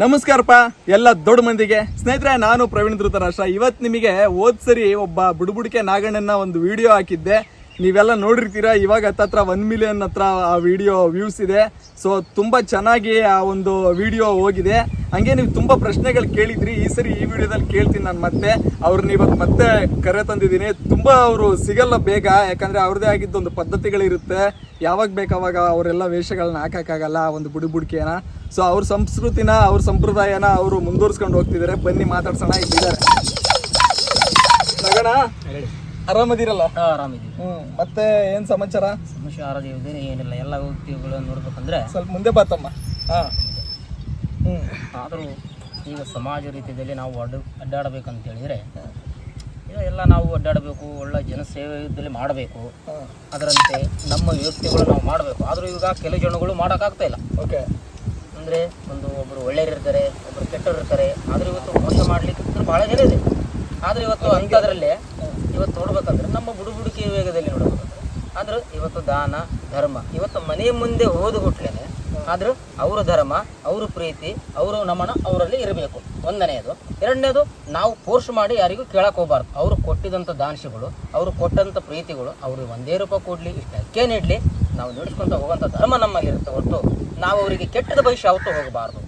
ನಮಸ್ಕಾರಪ್ಪ, ಎಲ್ಲ ದೊಡ್ಡ ಮಂದಿಗೆ. ಸ್ನೇಹಿತರೆ, ನಾನು ಪ್ರವೀಣ್ ಧೃತರಾಷ್ಟ್ರ. ಇವತ್ತು ನಿಮಗೆ ಹೋದ್ ಸರಿ ಒಬ್ಬ ಬುಡುಬುಡಿಕೆ ನಾಗಣ್ಣನ ಒಂದು ವಿಡಿಯೋ ಹಾಕಿದ್ದೆ. ನೀವೆಲ್ಲ ನೋಡಿರ್ತೀರಾ, ಇವಾಗ ಹತ್ತತ್ರ ಒನ್ ಮಿಲಿಯನ್ ಹತ್ರ ಆ ವಿಡಿಯೋ ವ್ಯೂಸ್ ಇದೆ. ಸೊ ತುಂಬ ಚೆನ್ನಾಗಿ ಆ ಒಂದು ವಿಡಿಯೋ ಹೋಗಿದೆ. ಹಂಗೆ ನೀವು ತುಂಬ ಪ್ರಶ್ನೆಗಳು ಕೇಳಿದ್ರಿ. ಈ ಸರಿ ಈ ವಿಡಿಯೋದಲ್ಲಿ ಕೇಳ್ತೀನಿ ನಾನು ಮತ್ತೆ. ಅವ್ರನ್ನ ಇವತ್ತು ಮತ್ತೆ ಕರೆ ತಂದಿದ್ದೀನಿ. ತುಂಬ ಅವರು ಸಿಗಲ್ಲ ಬೇಗ. ಯಾಕಂದರೆ ಅವ್ರದ್ದೇ ಆಗಿದ್ದೊಂದು ಪದ್ಧತಿಗಳಿರುತ್ತೆ. ಯಾವಾಗ ಬೇಕಾವಾಗ ಅವರೆಲ್ಲ ವೇಷಗಳನ್ನ ಹಾಕಕ್ಕಾಗಲ್ಲ ಆ ಒಂದು ಬುಡಿ ಬುಡಿಕೆನ ಸೊ ಅವ್ರ ಸಂಸ್ಕೃತಿನ ಅವ್ರ ಸಂಪ್ರದಾಯನ ಅವರು ಮುಂದುವರ್ಸ್ಕೊಂಡು ಹೋಗ್ತಿದ್ದಾರೆ ಬನ್ನಿ ಮಾತಾಡ್ಸೋಣ ಇದ್ದಿದ್ದಾರೆ ಮಗಣ ಆರಾಮದಿರಲ್ಲ? ಆರಾಮಿದ್ದೀವಿ ಹ್ಮ್ ಮತ್ತೆ ಏನ್ ಸಮಾಚಾರ? ಸಮಸ್ಯೆ ಏನಿಲ್ಲ. ಎಲ್ಲ ವ್ಯಕ್ತಿಗಳು ನೋಡ್ಬೇಕಂದ್ರೆ ಸ್ವಲ್ಪ ಮುಂದೆ ಬಾತಮ್ಮ. ಹಾ. ಹ್ಮ್. ಆದರೂ ಈಗ ಸಮಾಜ ರೀತಿಯಲ್ಲಿ ನಾವು ಅಡ್ಡ ಅಡ್ಡಾಡಬೇಕಂತ ಹೇಳಿದರೆ ಎಲ್ಲ ನಾವು ಅಡ್ಡಾಡಬೇಕು ಒಳ್ಳೆ ಜನಸೇವೆಯಲ್ಲಿ ಮಾಡಬೇಕು. ಅದರಂತೆ ನಮ್ಮ ವ್ಯಕ್ತಿಗಳು ನಾವು ಮಾಡಬೇಕು. ಆದರೂ ಈಗ ಕೆಲವು ಜನಗಳು ಮಾಡೋಕ್ಕಾಗ್ತಾ ಇಲ್ಲ. ಓಕೆ ಅಂದರೆ ಒಂದು ಒಬ್ಬರು ಒಳ್ಳೆಯರಿರ್ತಾರೆ ಒಬ್ಬರು ಕೆಟ್ಟರು ಇರ್ತಾರೆ. ಆದರೆ ಇವತ್ತು ಮೋಸ ಮಾಡಲಿಕ್ಕೆ ಭಾಳ ಜನ ಇದೆ. ಆದರೆ ಇವತ್ತು ಅಂಥದ್ರಲ್ಲೇ ಇವತ್ತು ನೋಡ್ಬೇಕಂದ್ರೆ ನಮ್ಮ ಬುಡುಬುಡಿಕೆ ವೇಗದಲ್ಲಿ ನೋಡ್ಬೇಕಂದ್ರೆ. ಆದ್ರೆ ಇವತ್ತು ದಾನ ಧರ್ಮ ಇವತ್ತು ಮನೆ ಮುಂದೆ ಹೋದ ಹುಟ್ಲೇನೆ ಆದ್ರೆ ಅವರ ಧರ್ಮ ಅವರ ಪ್ರೀತಿ ಅವರು ನಮನ ಅವರಲ್ಲಿ ಇರಬೇಕು. ಒಂದನೆಯದು. ಎರಡನೇದು ನಾವು ಫೋರ್ಸ್ ಮಾಡಿ ಯಾರಿಗೂ ಕೇಳಕ್ಕೆ ಹೋಗಬಾರ್ದು. ಅವರು ಕೊಟ್ಟಿದಂಥ ದಾನಶಿಗಳು ಅವರು ಕೊಟ್ಟಂಥ ಪ್ರೀತಿಗಳು ಅವ್ರಿಗೆ ಒಂದೇ ರೂಪಾಯಿ ಕೊಡಲಿ ಇಷ್ಟಕ್ಕೆ ನೀಡಲಿ ನಾವು ನಡೆಸ್ಕೊಂತ ಹೋಗುವಂಥ ಧರ್ಮ ನಮ್ಮಲ್ಲಿ ಇರುತ್ತೆ ಹೊರತು ನಾವು ಅವರಿಗೆ ಕೆಟ್ಟದ ಭವಿಷ್ಯ ಯಾವತ್ತೂ ಹೋಗಬಾರ್ದು.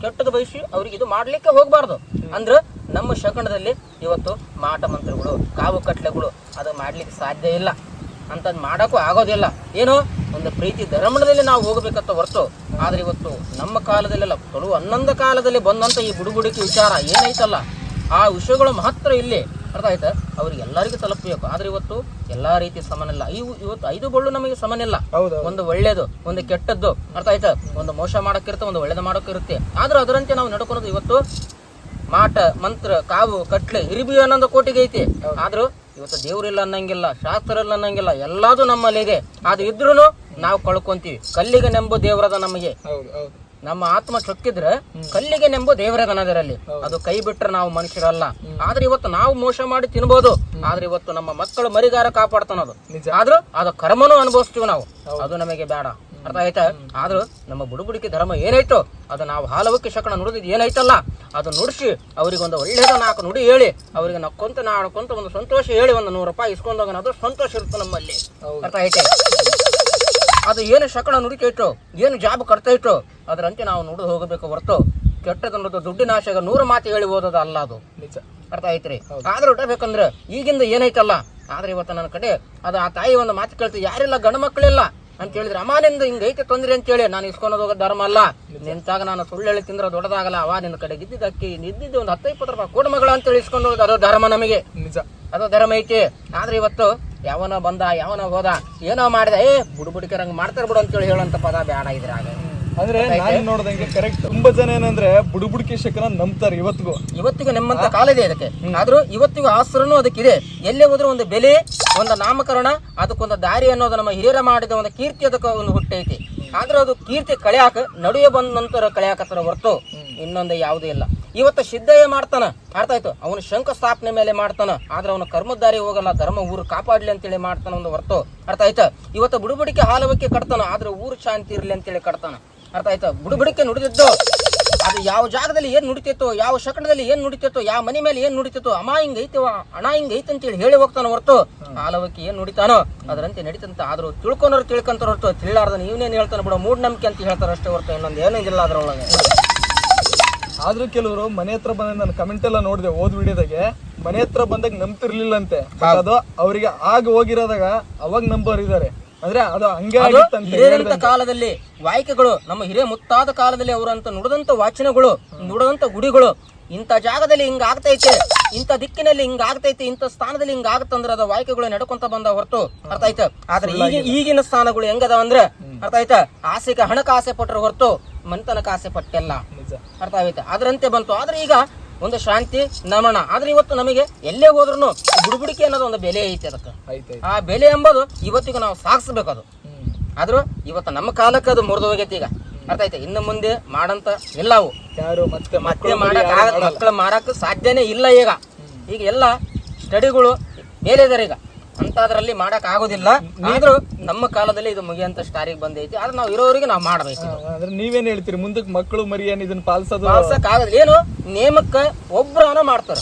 ಕೆಟ್ಟದ ಭವಿಷ್ಯ ಅವ್ರಿಗೆ ಇದು ಮಾಡಲಿಕ್ಕೆ ಹೋಗಬಾರ್ದು. ಅಂದ್ರೆ ನಮ್ಮ ಶಕಣದಲ್ಲಿ ಇವತ್ತು ಮಾಟ ಮಂತ್ರಗಳು ಕಾವು ಕಟ್ಲೆಗಳು ಅದು ಮಾಡಲಿಕ್ಕೆ ಸಾಧ್ಯ ಇಲ್ಲ. ಅಂತದ್ ಮಾಡೋಕ್ಕೂ ಆಗೋದಿಲ್ಲ. ಏನು? ಒಂದು ಪ್ರೀತಿ ಧರ್ಮದಲ್ಲಿ ನಾವು ಹೋಗಬೇಕಂತ ಹೊರತು. ಆದ್ರೆ ಇವತ್ತು ನಮ್ಮ ಕಾಲದಲ್ಲೆಲ್ಲ ಕೆಲವು ಹನ್ನೊಂದು ಕಾಲದಲ್ಲಿ ಬಂದಂತ ಈ ಬುಡುಗುಡಿಕೆ ವಿಚಾರ ಏನೈತಲ್ಲ? ಆ ವಿಷಯಗಳು ಮಾತ್ರ ಇಲ್ಲಿ. ಅರ್ಥ ಆಯ್ತಾ? ಅವ್ರಿಗೆ ಎಲ್ಲರಿಗೂ ತಲುಪಬೇಕು. ಆದ್ರೆ ಇವತ್ತು ಎಲ್ಲಾ ರೀತಿ ಸಮನಿಲ್ಲ. ಇವು ಇವತ್ತು ಐದು ಬಳ್ಳು ನಮಗೆ ಸಮನಿಲ್ಲ. ಒಂದು ಒಳ್ಳೇದು ಒಂದು ಕೆಟ್ಟದ್ದು. ಅರ್ಥ ಆಯ್ತಾ? ಒಂದು ಮೋಸ ಮಾಡಕ್ಕಿರುತ್ತೆ ಒಂದು ಒಳ್ಳೇದು ಮಾಡೋಕ್ಕಿರುತ್ತೆ. ಆದ್ರೂ ಅದರಂತೆ ನಾವು ನಡ್ಕೊಳೋದು ಇವತ್ತು ಮಾಟ ಮಂತ್ರ ಕಾವು ಕಟ್ಲೆ ಹಿರಿಬಿ ಅನ್ನೊಂದು ಕೋಟಿಗೆ ಐತಿ ಆದ್ರೂ ಇವತ್ತು ದೇವ್ರಿಲ್ಲ ಅನ್ನಂಗಿಲ್ಲ ಶಾಸ್ತ್ರ ಇಲ್ಲ ಅನ್ನಂಗಿಲ್ಲ ಎಲ್ಲಾದು ನಮ್ಮಲ್ಲಿ ಇದೆ. ಅದು ಇದ್ರೂ ನಾವು ಕಳ್ಕೊಂತೀವಿ. ಕಲ್ಲಿಗೆ ನೆಂಬು ದೇವರದ ನಮಗೆ. ನಮ್ಮ ಆತ್ಮ ಚೊಕ್ಕಿದ್ರೆ ಕಲ್ಲಿಗೆ ನೆಂಬು ದೇವರದ ಅದರಲ್ಲಿ. ಅದು ಕೈ ಬಿಟ್ರೆ ನಾವು ಮನುಷ್ಯರಲ್ಲ. ಆದ್ರೆ ಇವತ್ತು ನಾವು ಮೋಸ ಮಾಡಿ ತಿನ್ಬೋದು. ಆದ್ರೆ ಇವತ್ತು ನಮ್ಮ ಮಕ್ಕಳು ಮರಿಗಾರ ಕಾಪಾಡ್ತಾನದು. ಆದ್ರೂ ಅದು ಕರ್ಮನೂ ಅನುಭವಿಸ್ತೀವಿ ನಾವು. ಅದು ನಮಗೆ ಬೇಡ. ಅರ್ಥ ಆಯ್ತಾ? ಆದ್ರೂ ನಮ್ಮ ಬುಡುಬುಡಿಕೆ ಧರ್ಮ ಏನಾಯ್ತು ಅದು ನಾವು ಹಾಲವಕ್ಕೆ ಶಕಣ ನುಡಿದಿದ್ದು ಏನೈತಲ್ಲ ಅದು ನುಡಿಸಿ ಅವರಿಗೊಂದು ಒಂದು ಒಳ್ಳೇದ ನಾಲ್ಕು ನುಡಿ ಹೇಳಿ ಅವರಿಗೆ ನಕ್ಕೊಂತ ನಾಡ್ಕೊಂತ ಒಂದು ಸಂತೋಷ ಹೇಳಿ ಒಂದು ನೂರು ರೂಪಾಯಿ ಇಸ್ಕೊಂಡೋಗ ಅದು ಸಂತೋಷ ಇರುತ್ತೆ ನಮ್ಮಲ್ಲಿ. ಅರ್ಥ ಐತೆ ಅದು ಏನು ಶಕಣ ನುಡಿತಾ ಇತ್ತು ಏನು ಜಾಬ್ ಕಟ್ತಾ ಇತ್ತು ಅದರಂತೆ ನಾವು ನುಡಿದು ಹೋಗಬೇಕು ಹೊರತು ಕೆಟ್ಟದನ್ನೋದು ದುಡ್ಡಿನ ಆಶೆಗೆ ನೂರು ಮಾತು ಹೇಳಿ ಓದೋದು ಅಲ್ಲ ಅದು. ನಿಜ. ಅರ್ಥ ಐತ್ರಿ ಆದ್ರೆ ಇಡಬೇಕಂದ್ರೆ ಈಗಿಂದ ಏನೈತಲ್ಲ ಆದ್ರೆ ಇವತ್ತು ನನ್ನ ಕಡೆ ಅದು ಆ ತಾಯಿ ಒಂದು ಮಾತು ಕೇಳ್ತೀವಿ ಯಾರಿಲ್ಲ ಗಂಡು ಮಕ್ಕಳಿಲ್ಲ. ಅಂತ ಹೇಳಿದ್ರೆ ಅಮ್ಮನಿಂದ ಹಿಂಗೈತೆ ತೊಂದ್ರೆ ಅಂತೇಳಿ ನಾನು ಇಸ್ಕೊಂಡು ಹೋಗೋ ಧರ್ಮ ಅಲ್ಲ. ನಿಂತಾಗ ನಾನು ಸುಳ್ಳು ಹೇಳಿ ತಿಂದ್ರೆ ದೊಡ್ಡದಾಗಲ್ಲ. ಅವ ನಿನ್ನ ಕಡೆ ಇದ್ದಿದ್ದ ಅಕ್ಕಿ ನಿದ್ದಿದ್ದು ಒಂದು ಹತ್ತು ಇಪ್ಪತ್ತು ರೂಪಾಯಿ ಕೊಡು ಮಗಳ ಅಂತೇಳಿ ಇಸ್ಕೊಂಡು ಹೋಗೋದು ಅದು ಧರ್ಮ ನಮಗೆ. ನಿಜ. ಅದು ಧರ್ಮ ಐತಿ. ಆದ್ರೆ ಇವತ್ತು ಯಾವನ ಬಂದ ಯಾವನ ಹೋದ ಏನೋ ಮಾಡಿದ ಏ ಬುಡು ಬುಡಿಕರಂಗ್ ಮಾಡ್ತಾರ ಬಿಡು ಅಂತೇಳಿ ಹೇಳೋಂಥ ಪದ ಬೇಡ ಇದ್ರಾಗ. ಅಂದ್ರೆ ನಾನು ನೋಡ್ದಂಗೆ ಕರೆಕ್ಟ್ ತುಂಬಾ ಜನ ಏನಂದ್ರೆ ಬುಡುಬುಡಿಕೆ ಶಕನ ನಂಬ್ತಾರೆ ಇವತ್ತಿಗೂ. ಇವತ್ತಿಗೂ ನೆಮ್ಮಂತ ಕಾಲ ಇದೆ ಅದಕ್ಕೆ ಆದ್ರೂ ಇವತ್ತಿಗೂ ಆಸರನು ಅದಕ್ಕಿದೆ. ಎಲ್ಲೇ ಹೋದ್ರೂ ಒಂದು ಬೆಲೆ ಒಂದು ನಾಮಕರಣ ಅದಕ್ಕೊಂದು ದಾರಿ ಅನ್ನೋದು ನಮ್ಮ ಹಿರಿಯರ ಮಾಡಿದ ಒಂದು ಕೀರ್ತಿ ಅದಕ್ಕೆ ಒಂದು ಹುಟ್ಟೈತಿ. ಆದ್ರೆ ಅದು ಕೀರ್ತಿ ಕಳೆಯಾಕ ನಡುವೆ ಬಂದ ನಂತರ ಕಳೆಯಾಕತ್ತರ ಹೊರತು ಇನ್ನೊಂದು ಯಾವುದೂ ಇಲ್ಲ. ಇವತ್ತು ಸಿದ್ಧಯ್ಯ ಮಾಡ್ತಾನ ಅರ್ಥ ಆಯ್ತು. ಅವನು ಶಂಕುಸ್ಥಾಪನೆ ಮೇಲೆ ಮಾಡ್ತಾನ ಆದ್ರೆ ಅವನು ಕರ್ಮದಾರಿ ಹೋಗಲ್ಲ ಧರ್ಮ ಊರು ಕಾಪಾಡ್ಲಿ ಅಂತೇಳಿ ಮಾಡ್ತಾನ ಒಂದು ಹೊರತು. ಅರ್ಥ ಆಯ್ತಾ? ಇವತ್ತು ಬುಡುಬುಡಿಕೆ ಹಾಲವಕ್ಕೆ ಕಟ್ತಾನ ಆದ್ರೆ ಊರು ಶಾಂತಿ ಇರ್ಲಿ ಅಂತೇಳಿ ಕಟ್ತಾನ. ಅರ್ಥ ಆಯ್ತಾ ಬುಡುಬಿಡಕ್ಕೆ ನುಡಿದಿದ್ದು. ಅದು ಯಾವ ಜಾಗದಲ್ಲಿ ಏನು ನುಡಿತಿತ್ತು ಯಾವ ಶಕಣದಲ್ಲಿ ಏನು ನುಡಿತಿತ್ತು ಯಾವ ಮನೆ ಮೇಲೆ ಏನು ನುಡಿತಿತ್ತು ಅಮ್ಮ ಹಿಂಗ ಐತಿವ ಅಣ ಹಿಂಗ ಐತಿ ಅಂತೇಳಿ ಹೇಳಿ ಹೋಗ್ತಾನ ಹೊರತು. ಆಲವಕ್ಕೆ ಏನು ನುಡಿತಾನೋ ಅದರಂತೆ ನಡೀತಂತ. ಆದ್ರೂ ತಿಳ್ಕೊಂಡ್ರು ತಿಳ್ಕೊಂತಾರ ಹೊರತು ತಿಳಿಲಾರ್ದನ ಇವನೇನ್ ಹೇಳ್ತಾನ ಮೂಡ್ ಮೂಢನಂಬಿಕೆ ಅಂತ ಹೇಳ್ತಾರೆ ಅಷ್ಟೇ ಹೊರತು ಇನ್ನೊಂದು ಏನೂ ಇಲ್ಲ ಅದ್ರೊಳಗೆ. ಆದ್ರೂ ಕೆಲವರು ಮನೆ ಹತ್ರ ಬಂದ ನಾನು ಕಮೆಂಟ್ ಎಲ್ಲ ನೋಡಿದೆ ಓದ್ ವಿಡಿಯೋದಾಗೆ ಮನೆ ಹತ್ರ ಬಂದಾಗ ನಂಬ್ತಿರ್ಲಿಲ್ಲಂತೆ. ಅದು ಅವರಿಗೆ ಆಗ ಹೋಗಿರೋದಾಗ ಅವಾಗ ನಂಬರ್ ಇದಾರೆ ಅಂದ್ರೆ ಅದು ಹಂಗೆ ಹಿರಿಯರಂತ ಕಾಲದಲ್ಲಿ ವಾಯ್ಕೆಗಳು ನಮ್ಮ ಹಿರಿಯ ಮುತ್ತಾದ ಕಾಲದಲ್ಲಿ ಅವರಂತ ನುಡಿದಂತ ವಾಚನಗಳು ನುಡಿದಂತ ಗುಡಿಗಳು ಇಂಥ ಜಾಗದಲ್ಲಿ ಹಿಂಗ ಆಗ್ತೈತೆ ಇಂಥ ದಿಕ್ಕಿನಲ್ಲಿ ಹಿಂಗ ಆಗ್ತೈತೆ ಇಂಥ ಸ್ಥಾನದಲ್ಲಿ ಹಿಂಗ ಆಗತ್ತಂದ್ರೆ ಅದ ವಾಯ್ಕೆಗಳು ನಡ್ಕೊಂತ ಬಂದ ಹೊರತು ಅರ್ಥ ಆಯ್ತಾ? ಆದ್ರೆ ಈಗ ಈಗಿನ ಸ್ಥಾನಗಳು ಹೆಂಗದಾವ ಅಂದ್ರೆ ಅರ್ಥ ಆಯ್ತಾ? ಆಸೆಗೆ ಹಣಕಾಸೆ ಆಸೆ ಪಟ್ಟರೆ ಹೊರತು ಮನ್ತನಕ್ಕೆ ಆಸೆ ಪಟ್ಟೆಲ್ಲ. ಅರ್ಥ ಆಯ್ತಾ? ಅದರಂತೆ ಬಂತು. ಆದ್ರೆ ಈಗ ಒಂದು ಶಾಂತಿ ನಮನ. ಆದ್ರೆ ಇವತ್ತು ನಮಗೆ ಎಲ್ಲೇ ಹೋದ್ರು ಬುಡುಬುಡಿಕೆ ಅನ್ನೋದು ಒಂದು ಬೆಲೆ ಐತಿ ಅದಕ್ಕೆ. ಆ ಬೆಲೆ ಎಂಬುದು ಇವತ್ತಿಗೂ ನಾವು ಸಾಗಿಸ್ಬೇಕು ಅದು. ಆದ್ರೂ ಇವತ್ತು ನಮ್ಮ ಕಾಲಕ್ಕೆ ಅದು ಮುರಿದು ಹೋಗೈತಿ ಈಗ. ಅರ್ಥ ಆಯ್ತಾ? ಇನ್ನು ಮುಂದೆ ಮಾಡಂತ ಇಲ್ಲ ಅವು ಯಾರು ಮತ್ತೆ ಮತ್ತೆ ಮಾಡಕ್ ಮಕ್ಕಳು ಮಾರಕ್ ಸಾಧ್ಯನೇ ಇಲ್ಲ ಈಗ. ಈಗ ಎಲ್ಲ ಸ್ಟಡಿಗಳು ಮೇಲೆ ಇದಾರೆ ಈಗ. ಅಂತದ್ರಲ್ಲಿ ಮಾಡಕ್ ಆಗೋದಿಲ್ಲ. ಆದ್ರೂ ನಮ್ಮ ಕಾಲದಲ್ಲಿ ಇದು ಮುಗಿಯಂತ ಸ್ಟಾರಿಗೆ ಬಂದೈತಿ. ಆದ್ರೆ ನಾವು ಇರೋರಿಗೆ ನಾವು ಮಾಡ್ಬೇಕು. ಅಂದ್ರೆ ನೀವೇನ್ ಹೇಳ್ತೀರಿ? ಮುಂದಕ್ಕೆ ಮಕ್ಕಳು ಮರಿ ಏನ್ ಇದನ್ನ ಪಾಲಿಸೋದು ಪಾಲ್ಸಕ್ ಆಗೋದಿಲ್ಲ. ಏನು ನೇಮಕ್ಕ ಒಬ್ರನ ಮಾಡ್ತಾರ.